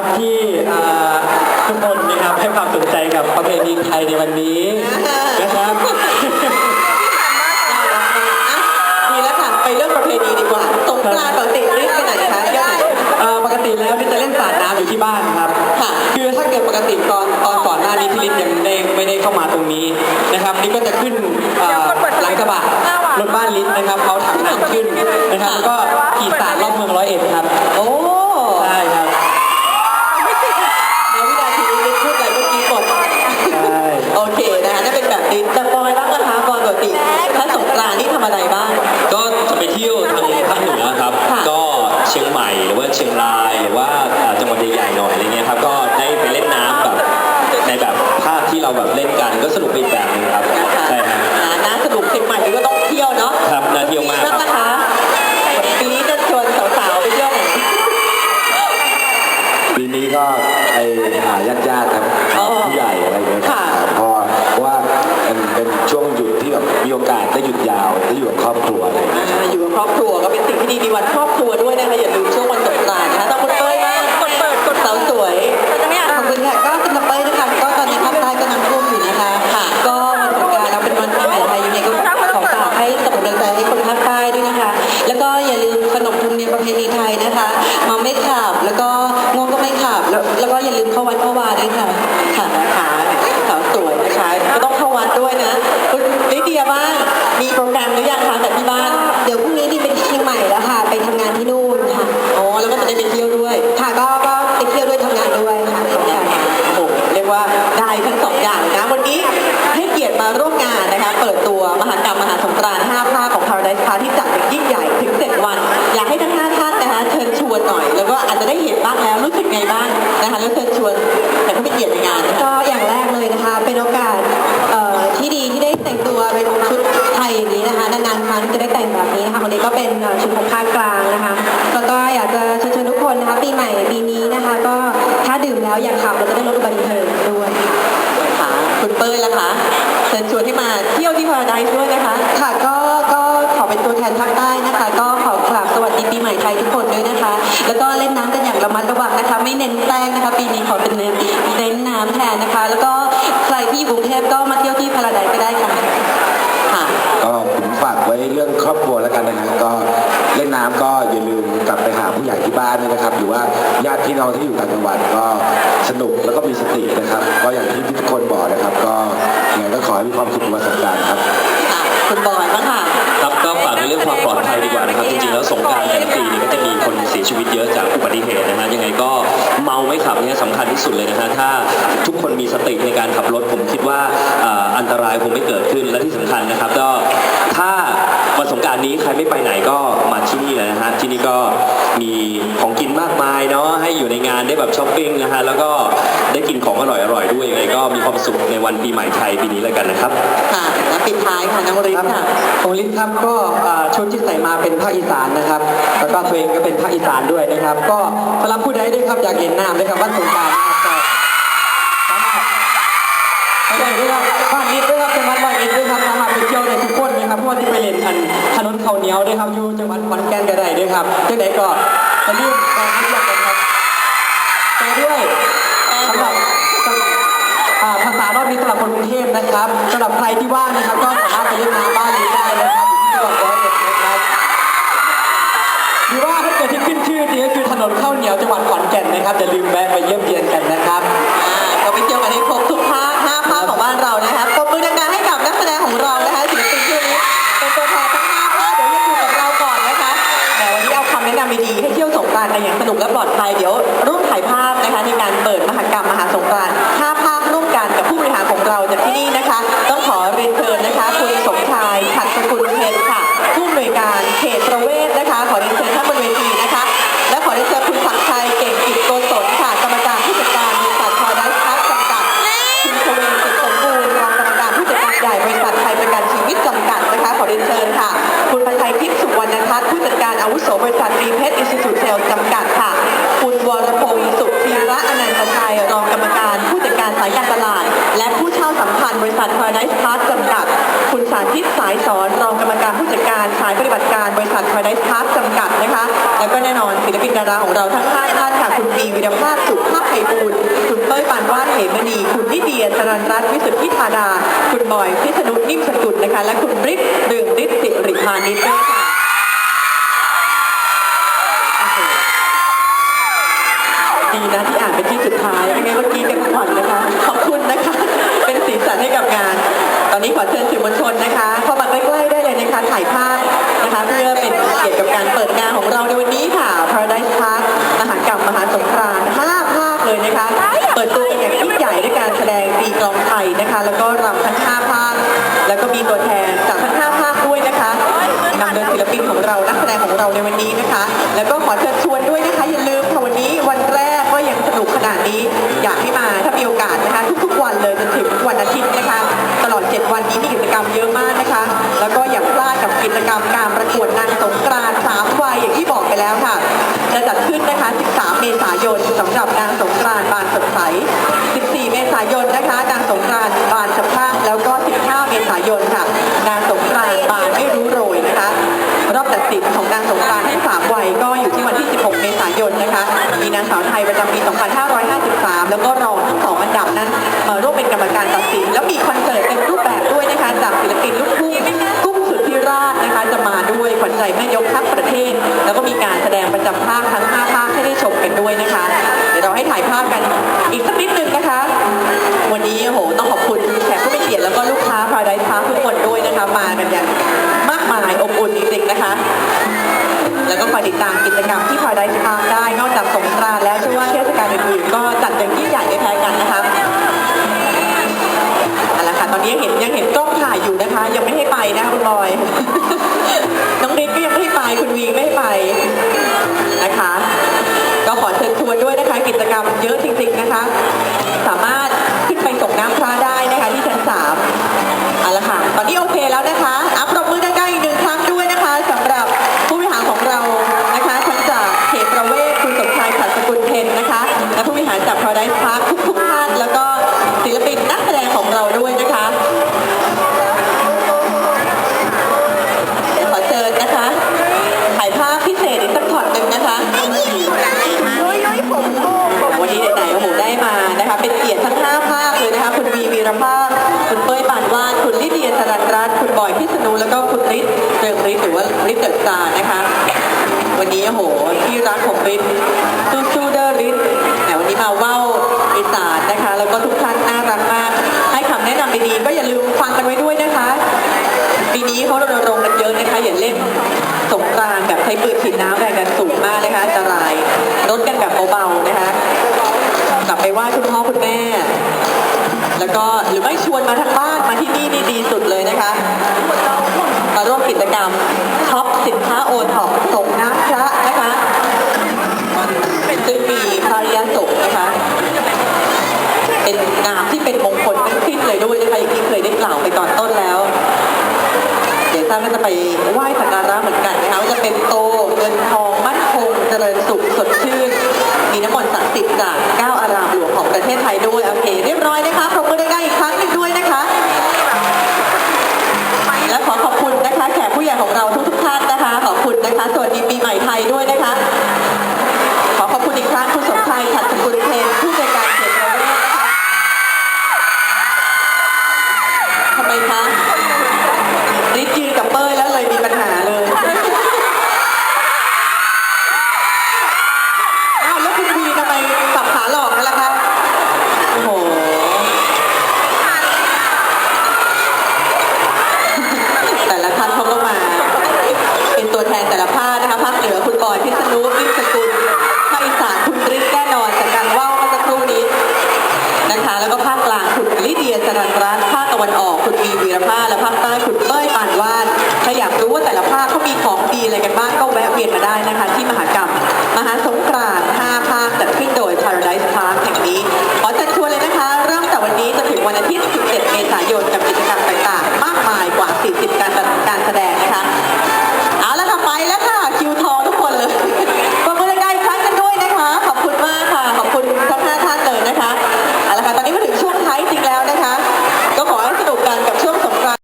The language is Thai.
ับที่ทุกคนนะครับให้ความสนใจกับประเพณีไทยในวันนี้นะครับดีแล้วค่ะ ไปเรื่องประเพณีดีกว่าสงกรานต์ปกติเล่นไปไหนคะย่าปกติแล้วนี่จะเล่นสาดน้ำอยู่ที่บ้านครับ ค่ะ คือถ้าเกิดปกติตอนตอนก่อนหน้านี้พี่ลิศยังไม่ได้เข้ามาตรงนี้นะครับ นี่ก็จะขึ้นหลังกระบะรถบ้านลิศนะครับเขาถังน้ำขึ้นนะครับแล้วก็ขี่สาดรอบ ชียงใหม่ หรือว่าเชียงราย หรือว่าจังหวัดใหญ่ๆหน่อยอะไรเงี้ยครับ ก็ได้ไปเล่นน้ำแบบในแบบภาพที่เราแบบเล่นกันก็สนุกไปอีกแบบ ก็อย่าลืมขนบธรรมเนียมประเพณีไทยนะคะ มาไม่ขับ แล้วก็ง่วงก็ไม่ขับ แล้วแล้วก็อย่าลืมเข้าวัดเข้าวาด้วยค่ะ นี้นะคะวันนี้ก็เป็นเอ่อชุดของภาคกลางนะคะแล้วก็อยากจะเชิญชวนทุกคนนะคะปีใหม่ปีนี้นะคะ ก็ถ้าดื่มแล้วอย่าขับเราจะได้ลดอุบัติเหตุด้วยค่ะคุณเป้ยล่ะคะเชิญชวนให้มาเที่ยวที่ Paradise ด้วยนะคะ ค่ะก็ก็ขอเป็นตัวแทนภาคใต้นะคะ ก็ขอกราบสวัสดีปีใหม่ไทยทุกคนด้วยนะคะ แล้วก็เล่นน้ำกันอย่างระมัดระวังนะคะ ไม่เน้นแป้งนะคะ ปีนี้ขอเป็นเน้นเน้นน้ำแทนนะคะ แล้วก็ใครที่อยู่กรุงเทพก็มาเที่ยวที่พาราไดซ์ก็ได้ค่ะ ค่ะ ก็ผมฝากไว้เรื่องครอบครัวแล้วกันนะฮะก็เล่ นน้ำก็อย่าลืมกลับไปหาผู้ใหญ่ที่บ้านด้วยนะครับ หรือว่าญาติพี่น้องที่อยู่ต่างจังหวัดก็สนุกแล้วก็มีสตินะครับ ก็อย่างที่ทุกคนบอกนะครับ ก็ยังไงก็ขอให้มีความสุขในวันสงกรานต์ครับ ค่ะคุณบอยบ้างค่ะ ครับก็ฝากในเรื่องความปลอดภัยดีกว่านะครับ จริงๆแล้วสงกรารแต่ละปีนี่ก็จะมีคนเสียชีวิตเยอะจากอุบัติเหตุนะฮะยังไงก็เมาไม่ขับเนี่ยสำคัญที่สุดเลยนะฮะถ้าทุกคนมีสติในการขับรถผมคิดว่าอ่าอันตรายคงไม่เกิดขึ้นและที่สำคัญนะครับก็ถ้า วันสงกรารนี้ใครไม่ไปไหนก็มาที่นี่เลยนะฮะที่นี่ก็มีของกินมากมายเนาะให้อยู่ในงานได้แบบช้อปปิ้งนะฮะแล้วก็ได้กินของอร่อยๆด้วยยังไงก็มีความสุขในวันปีใหม่ไทยปีนี้แล้วกันนะครับ ค่ะและปิดท้ายค่ะน้องริศค่ะ ของลิ้นครับก็อ่าชุดที่ใส่มาเป็นภาคอีสานนะครับ แล้วก็ตัวเองก็เป็นภาคอีสานด้วยนะครับ ก็สำหรับผู้ใดด้วยครับอยากเห็นน้ำด้วยครับวันสงกรารนะครับก็สามารถไปได้ด้วยครับบ้านนี้ด้วยครับจังหวัดบ้าน นะครับเพราะว่าที่ไปเล่นอันถนนเขาวเหนียวด้วยครับอยู่จังหวัดขอนแก่นก็ได้ด้วยครับที่ไหนก็จะรีบไปเที่ยวกันครับแต่ด้วยสำหรับอ่าภาษารอบนี้สำหรับคนกรุงเทพนะครับสำหรับใครที่ว่างนะครับก็สามารถไปเล่นน้ำบ้านนี้ได้นะครับที่จังหวัดร้อยเอ็ดนะครับหรือว่าถ้าเกิดที่ขึ้นชื่อจริงก็คือถนนข้าวเหนียวจังหวัดขอนแก่นนะครับอย่าลืมแวะไปเยี่ยมเยียนกันนะครับ ษัทพาราไดซ์พาร์ทจำกัด คุณสาธิตสายสอนรองกรรมการผู้จัดการสายปฏิบัติการบริษัทพาราไดซ์พาร์ทจำกัดนะคะ แล้วก็แน่นอนศิลปินดาราของเราทั้งห้าท่านค่ะ คุณปีวิรภาพสุภาพไพบูลคุณเป้ยปานวาดเหมณี คุณนิเดียสรันรัตน์วิสุทธิธาดา คุณบอยพิษณุนิ่มสกุลนะคะ และคุณบริษเรืองฤทธิ์สิริพานิชด้วยค่ะ สำหรับนางสงกรานต์บานสดใส 14 เมษายนนะคะ นางสงกรานต์บานสะพรั่งแล้วก็ 15 เมษายนค่ะ นางสงกรานต์บานไม่รู้โรยนะคะ รอบตัดสินของนางสงกรานต์ทั้งสามวัยก็อยู่ที่วันที่ 16 เมษายนนะคะ มีนางสาวไทยประจำปี 2553 แล้วก็รองทั้งสองอันดับนั้น อยติดตามกิจกรรมที่ Paradise Park ได้ นอกจากสงกรานต์แล้วเชื่อว่าเทศกาลอื่นๆก็จัดอย่างยิ่งใหญ่ไม่แพ้กันนะคะเอาละค่ะตอนนี้ยังเห็นยังเห็นกล้องถ่ายอยู่นะคะ ยังไม่ให้ไปนะคะคุณบอย น้องฤทธิ์ก็ยังไม่ให้ไปคุณวีไม่ให้ไปนะคะ ก็ขอเชิญชวนด้วยนะคะกิจกรรมเยอะจริงๆนะคะ สามารถ รือว่าฤทธิ์เดอะสตาร์นะคะ วันนี้โอ้โหที่รักของฤทธิ์สู้สู้เดอร์ฤทธิ์แต่วันนี้มาว่าวอีสานนะคะ แล้วก็ทุกท่านน่ารักมาก ให้คำแนะนำดีๆก็อย่าลืมฟังกันไว้ด้วยนะคะปีนี้เขารณรงค์กันเยอะนะคะอย่าเล่นสงกรานแบบใช้ปืนฉีดน้ำแรงดันสูงมากนะคะอันตรายลดกันแบบเบาๆนะคะ กลับไปไหว่าคุณพ่อคุณแม่ แล้วก็หรือไม่ชวนมาทั้งบ้านมาที่นี่นี่ดีสุดเลยนะคะมาร่วมกิจกรรม สินค้าโอท็อปส่งน้ำพระนะคะซึ่งมีภาริยสงฆ์นะคะ เป็นงามที่เป็นมงคลทั้งสิ้นเลยด้วยนะคะอย่างที่เคยได้กล่าวไปตอนต้นแล้ว เดี๋ยวท่านก็จะไปไหว้สักการะเหมือนกันนะคะว่าจะเป็นโตเงินทองมั่นคงเจริญสุขสดชื่น มีน้ำมนต์ศักดิ์สิทธิ์จากเก้าอารามหลวงของประเทศไทยด้วยโอเค เรียบร้อยนะคะ